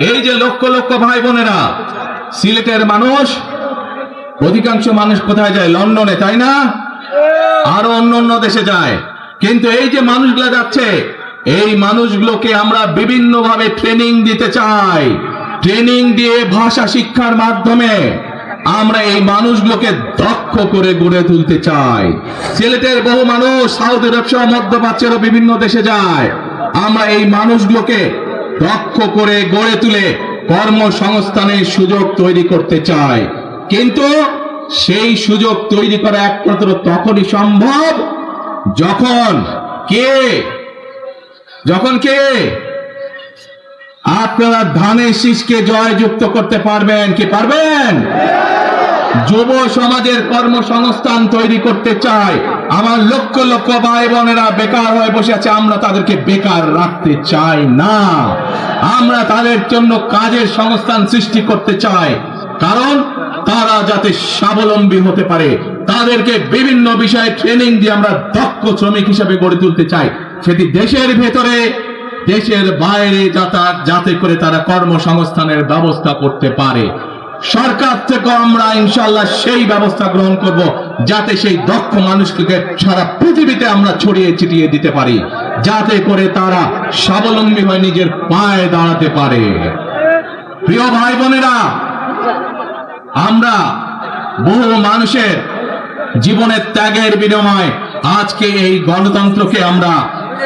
এই যে লক্ষ লক্ষ ভাই বোনেরা, সিলেটের মানুষ, অধিকাংশ মানুষ কোথায় যায়? লন্ডনে, তাই না? আরও অন্য অন্য দেশে যায়। কিন্তু এই যে মানুষগুলো যাচ্ছে, এই মানুষগুলোকে আমরা বিভিন্ন ভাবে ট্রেনিং দিতে চাই। ট্রেনিং দিয়ে ভাষা শিক্ষার মাধ্যমে আমরা এই মানুষগুলোকে দক্ষ করে গড়ে তুলতে চাই। সিলেটের বহু মানুষ সাউথ আরব সহ মধ্যপ্রাচ্যেরও বিভিন্ন দেশে যায়। আমরা এই মানুষগুলোকে দক্ষ করে গড়ে তুলে কর্মসংস্থানের সুযোগ তৈরি করতে চাই কিন্তু সেই সুযোগ তৈরি করা একমাত্র তখনই সম্ভব যখন কে? যখন কে? আপনারা ধানের শীষকে জয়যুক্ত করতে পারবেন। কি পারবেন? যুব সমাজের কর্মসংস্থান তৈরি করতে চাই আমার লক্ষ লক্ষ ভাই বোনেরা বেকার হয়ে বসে আছে, আমরা তাদেরকে বেকার রাখতে চাই না। আমরা তাদের জন্য কাজের সংস্থান সৃষ্টি করতে চাই। কারণ তারা যাতে স্বাবলম্বী হতে পারে, তাদেরকে বিভিন্ন বিষয়ে ট্রেনিং দিয়ে আমরা দক্ষ শ্রমিক হিসেবে গড়ে তুলতে চাই। সেটি দেশের ভেতরে, দেশের বাইরে যাতায়াত যাতে করে তারা কর্মসংস্থানের ব্যবস্থা করতে পারে। সরকার থেকে আমরা ইনশাল্লাহ সেই ব্যবস্থা গ্রহণ করব। যাতে সেই দক্ষ মানুষকে সারা পৃথিবীতে আমরা ছড়িয়ে ছিটিয়ে দিতে পারি, যাতে করে তারা স্বাবলম্বী হয়ে নিজের পায়ে দাঁড়াতে পারে। প্রিয় ভাই বোনেরা, আমরা বহু মানুষের জীবনের ত্যাগের বিনিময়ে আজকে এই গণতন্ত্রকে আমরা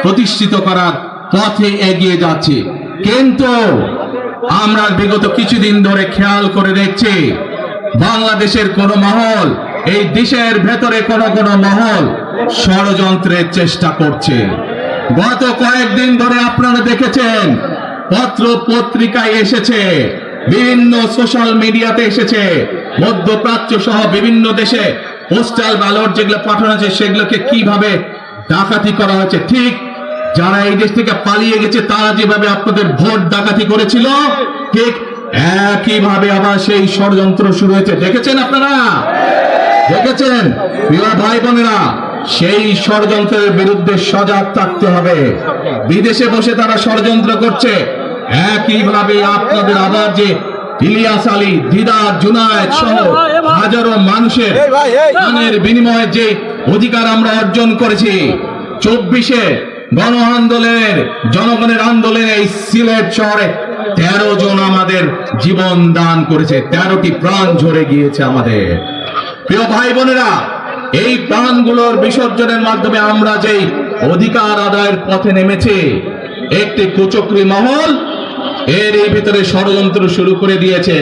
প্রতিষ্ঠিত করার পথে এগিয়ে যাচ্ছি। কিন্তু আমরা বিগত কিছুদিন ধরে খেয়াল করে দেখছি, বাংলাদেশের কোন মহল এই দেশের ভেতরে কোন কোন মহল ষড়যন্ত্রের চেষ্টা করছে। গত কয়েকদিন ধরে আপনারা দেখেছেন, পত্র পত্রিকায় এসেছে, বিভিন্ন সোশ্যাল মিডিয়াতে এসেছে, মধ্যপ্রাচ্য সহ বিভিন্ন দেশে পোস্টাল ব্যালট যেগুলো পাঠানো হয়েছে, সেগুলোকে কীভাবে ডাকাতি করা হয়েছে, ঠিক যারা এই দেশ থেকে পালিয়ে গেছে, তারা যেভাবে আপনাদের ভোট ডাকাতি করেছিল, ঠিক একইভাবে আবার সেই ষড়যন্ত্র শুরু হয়েছে। দেখেছেন আপনারা? দেখেছেন? প্রিয় ভাই বোনেরা সেই ষড়যন্ত্রের বিরুদ্ধে সজাগ থাকতে হবে। বিদেশে বসে তারা ষড়যন্ত্র করছে। একইভাবে আপনাদের আবার যে ইলিয়াস আলী দিদা জুনায়দ সহ হাজারো মানুষের প্রাণের বিনিময়ে যে অধিকার আমরা অর্জন করেছি চব্বিশে গণ আন্দোলনের জনগণের আন্দোলনে এই সিলেট শহরে তেরো জন আমাদের জীবন দান করেছে, তেরোটি প্রাণ ঝরে গিয়েছে আমাদের। প্রিয় ভাই বোনেরা, এই প্রাণগুলোর বিসর্জনের মাধ্যমে আমরা যেই অধিকার আদায়ের পথে নেমেছি, একটি কুচক্রী মহল এর এই ভিতরে ষড়যন্ত্র শুরু করে দিয়েছে।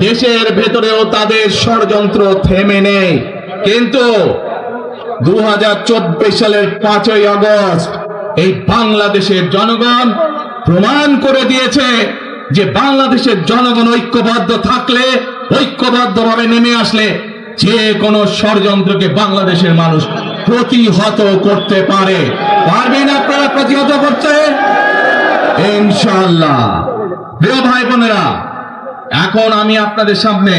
দেশের ভেতরেও তাদের ষড়যন্ত্র থেমে নেই। কিন্তু দু হাজার চব্বিশ সালের পাঁচই আগস্ট এই বাংলাদেশের জনগণ প্রমাণ করে দিয়েছে যে বাংলাদেশের জনগণ ঐক্যবদ্ধ থাকলে ঐক্যবদ্ধভাবে নেমে আসলে যে কোনো ষড়যন্ত্রকে বাংলাদেশের মানুষ প্রতিহত করতে পারে। পারবেন আপনারা প্রতিহত করতে? ইনশাল্লাহ প্রিয় ভাই বোনেরা এখন আমি আপনাদের সামনে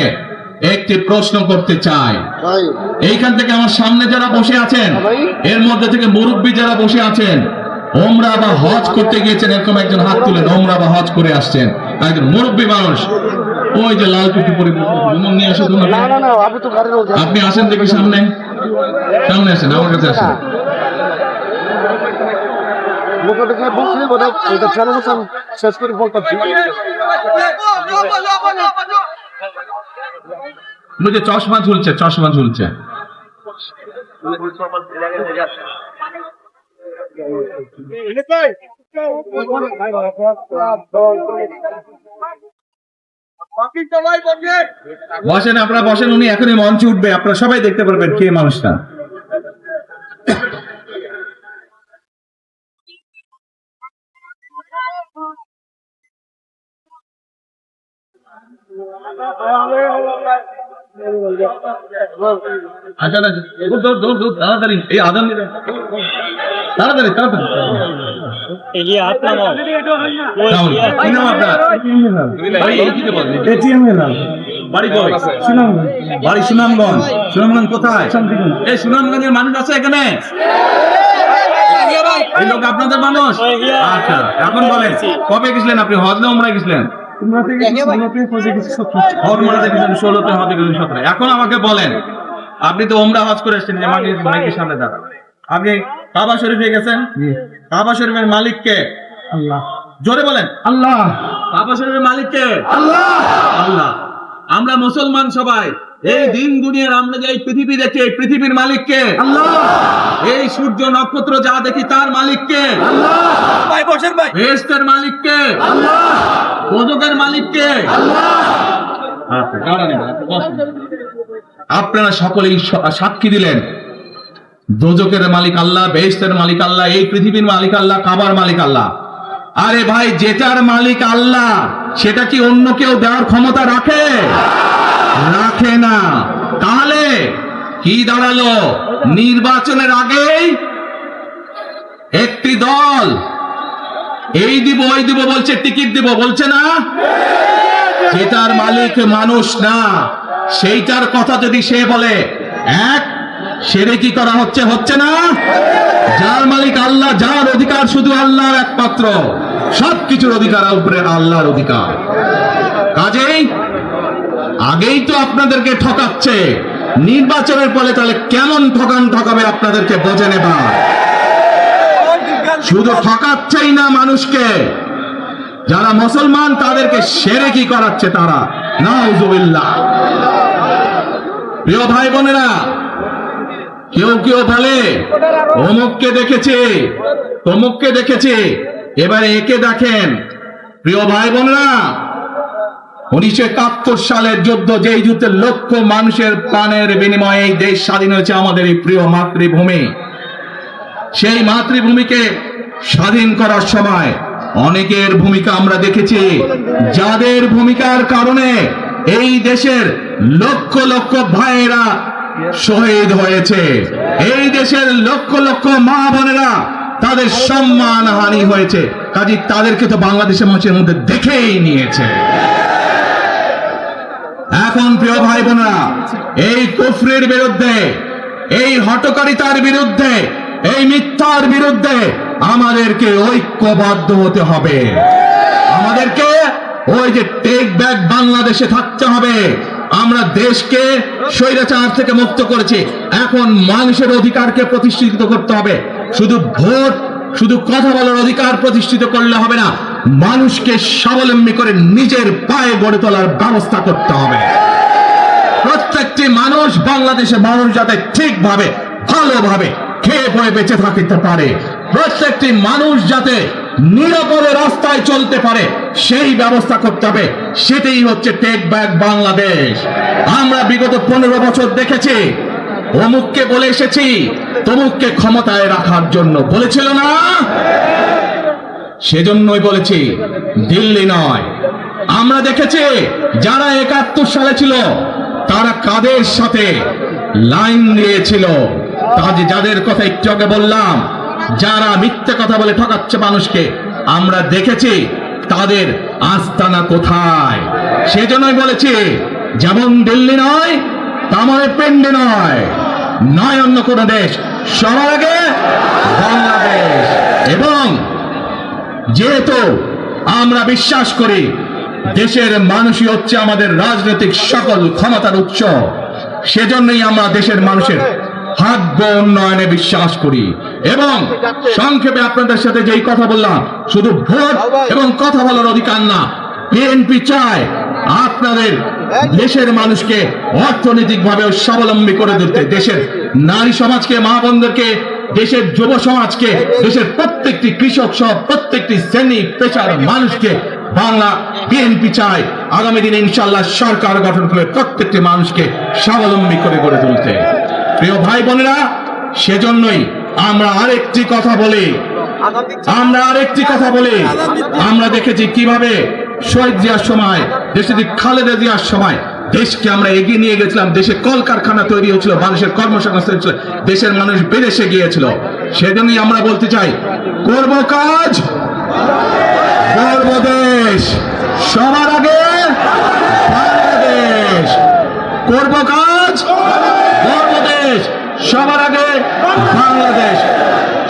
একটি প্রশ্ন করতে চাই। এইখান থেকে আমার সামনে যারা বসে আছেন এর মধ্যে থেকে মুরব্বী যারা বসে আছেন ওমরা বা হজ করতে গিয়েছেন এরকম একজন হাত তুলেন ওমরা বা হজ করে আসছেন। একজন মুরব্বী মানুষ। ওই যে লাল টুপি পরে নিয়ে আসো না না না আপনি আসেন দেখি সামনে। সামনে আসেন আমার কাছে আসেন। মানে শেষ করে চশমা ঝুলছে চশমা ঝুলছে। বসেন আপনারা বসেন উনি এখনই মঞ্চে উঠবে। আপনারা সবাই দেখতে পারবেন কে মানুষটা। আচ্ছা দৌড় তাড়াতাড়ি। এই আদান তাড়াতাড়ি তাড়াতাড়ি। এগিয়ে হাত নামাও। কি নাম আপনার। বাড়ি এই দিকে বাড়ি কই বাড়ি সুনামগঞ্জ। সুনামগঞ্জ কোথায়? এই সুনামগঞ্জের মানুষ আছে এখানে? এই লোক আপনাদের মানুষ? আচ্ছা এখন বলেন কবে গেছিলেন আপনি? হজ না উমরা গেছিলেন? সতেরো। এখন আমাকে বলেন আপনি তো ওমরা হজ করে এসেছেন যে মাটির মালিকের সামনে দাঁড়ান। আপনি কাবা শরীফে গেছেন? কাবা শরীফের মালিককে আল্লাহ। জোরে বলেন। আল্লাহ। কাবা শরীফের মালিককে আল্লাহ। আল্লাহ। আমরা মুসলমান সবাই। এই দিন দুনিয়ার আমরা যে এই পৃথিবী দেখি এই পৃথিবীর মালিককে আল্লাহ। এই সূর্য নক্ষত্র যা দেখি তার মালিককে ভাই বসেন ভাই বেহেস্তের মালিককে আল্লাহ। পদকের মালিককে আচ্ছা। আপনারা সকলেই সাক্ষী দিলেন। দোজকের মালিক আল্লাহ বেহেস্তের মালিক আল্লাহ এই পৃথিবীর মালিক আল্লাহ কাবার মালিক আল্লাহ। আরে ভাই যেটার মালিক আল্লাহ সেটা কি অন্য কেউ দেওয়ার ক্ষমতা রাখে? রাখে না। তাহলে কি দাঁড়াল? নির্বাচনের আগেই একটি দল এই দিব, ওই দিব বলছে, টিকিট দিব, বলছে না? যেটার মালিক মানুষ না, সেইটার কথা যদি সে বলে, এক, সেরে কি করা হচ্ছে হচ্ছে না? যার মালিক আল্লাহ, যার অধিকার শুধু আল্লাহর একমাত্র, সবকিছুর অধিকার উপরে আল্লাহর অধিকার। কাজেই আগেই তো আপনাদেরকে ঠকাচ্ছে, নির্বাচনের পরে তাহলে কেমন ঠকান ঠকাবে আপনাদেরকে বোঝে নেবার? শুধু ঠকাচ্ছেই না মানুষকে। যারা মুসলমান, তাদেরকে সেরে কি করাচ্ছে তারা? নাউজুবিল্লাহ। প্রিয় ভাই বোনেরা, কেউ কেউ বলে, অমুককে দেখেছে, তমুককে দেখেছে, এবারে একে দেখেন। প্রিয় ভাই বোনেরা, উনিশশো একাত্তর সালের যুদ্ধ যেই যুদ্ধে লক্ষ মানুষের প্রাণের বিনিময়ে এই দেশ স্বাধীন হয়েছে আমাদের এই প্রিয় মাতৃভূমি। সেই মাতৃভূমিকে স্বাধীন করার সময় অনেকের ভূমিকা আমরা দেখেছি। যাদের ভূমিকার কারণে এই দেশের লক্ষ লক্ষ ভাইয়েরা শহীদ হয়েছে। এই দেশের লক্ষ লক্ষ মা বোনেরা তাদের সম্মান হানি হয়েছে। কাজে তাদেরকে তো বাংলাদেশের মানুষের মধ্যে দেখেই নিয়েছে। এখন প্রিয় ভাই বোনেরা, এই কুফরির বিরুদ্ধে, এই হটকারিতার বিরুদ্ধে, এই মিথ্যার বিরুদ্ধে আমাদেরকে ঐক্যবদ্ধ হতে হবে। আমাদেরকে ওই যে টেক ব্যাক বাংলাদেশে থাকতে হবে। আমরা দেশকে স্বৈরাচার থেকে মুক্ত করেছি। এখন মানুষের অধিকারকে প্রতিষ্ঠিত করতে হবে। শুধু ভোট, শুধু কথা বলার অধিকার প্রতিষ্ঠিত করলে হবে না, মানুষকে স্বাবলম্বী করে নিজের পায়ে গড়ে তোলার ব্যবস্থা করতে হবে। প্রত্যেকটি মানুষ বাংলাদেশের মানুষ যাতে ঠিকভাবে, ভালোভাবে খেয়ে পড়ে বেঁচে থাকতে পারে। প্রত্যেকটি মানুষ যাতে নিরাপদে রাস্তায় চলতে পারে, সেই ব্যবস্থা করতে হবে। সেটাই হচ্ছে টেক ব্যাক বাংলাদেশ আমরা বিগত পনেরো বছর দেখেছি, অমুককে বলে এসেছি, তমুককে ক্ষমতায় রাখার জন্য। বলেছিল না? সেজন্যই বলেছি, দিল্লি নয়। আমরা দেখেছি, যারা একাত্তর সালে ছিল, তারা কাদের সাথে লাইন দিয়েছিল? তাদের যাদের কথা একটু আগে বললাম যারা মিথ্যে কথা বলে ঠকাচ্ছে মানুষকে, আমরা দেখেছি তাদের আস্তানা কোথায়। সেজন্যই বলেছি, যেমন দিল্লি নয়, তামারে পেন্ডে নয় নয় অন্য কোনো দেশ, সবার আগে বাংলাদেশ। এবং যেহেতু আমরা বিশ্বাস করি দেশের মানুষই হচ্ছে আমাদের রাজনৈতিক সকল ক্ষমতার উৎস, সেজন্যই আমরা দেশের মানুষের ভাগ্য উন্নয়নে বিশ্বাস করি। এবং সংক্ষেপে আপনাদের সাথে যেই কথা বললাম, শুধু ভোট এবং কথা বলার অধিকার না, বিএনপি চায় আপনাদের দেশের মানুষকে অর্থনৈতিকভাবে স্বাবলম্বী করে তুলতে, দেশের নারী সমাজকে, মা বোনদেরকে, দেশের যুব সমাজকে, দেশের প্রত্যেকটি কৃষক সহ প্রত্যেকটি শ্রেণি, পেশার মানুষকে বাংলা বিএনপি চায়। আগামী দিনে ইনশাল্লাহ সরকার গঠন করে প্রত্যেকটি মানুষকে স্বাবলম্বী করে গড়ে তুলতে। প্রিয় ভাই বোনেরা, সেজন্যই আমরা আরেকটি কথা বলি। আমরা আরেকটি কথা বলি। আমরা দেখেছি কীভাবে শহীদ জিয়ার সময় দেশে খালেদা জিয়ার সময় দেশকে আমরা এগিয়ে নিয়ে গেছিলাম। দেশে কলকারখানা তৈরি হয়েছিল মানুষের কর্মসংস্থান হয়েছিল, দেশের মানুষ বিদেশে গিয়েছিল। সেজন্যই আমরা বলতে চাই, করব কাজ দেশ। সবার আগে করব কাজ দেশ। সবার আগে বাংলাদেশ।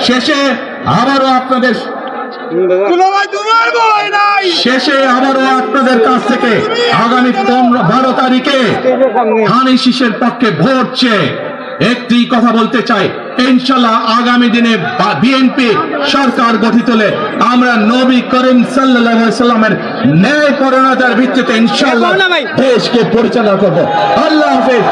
শেষে আবারও আপনাদের শেষে আবারও আপনাদের কাছ থেকে আগামী পনেরো বারো তারিখে ধানি শীষের পক্ষে ভোট চেয়ে একটি কথা বলতে চাই। ইনশাল্লাহ আগামী দিনে বিএনপি সরকার গঠিত হলে আমরা নবী করিম সাল্লামের ন্যায় পরণতার ভিত্তিতে ইনশাল্লাহ দেশকে পরিচালনা করব। আল্লাহ হাফেজ।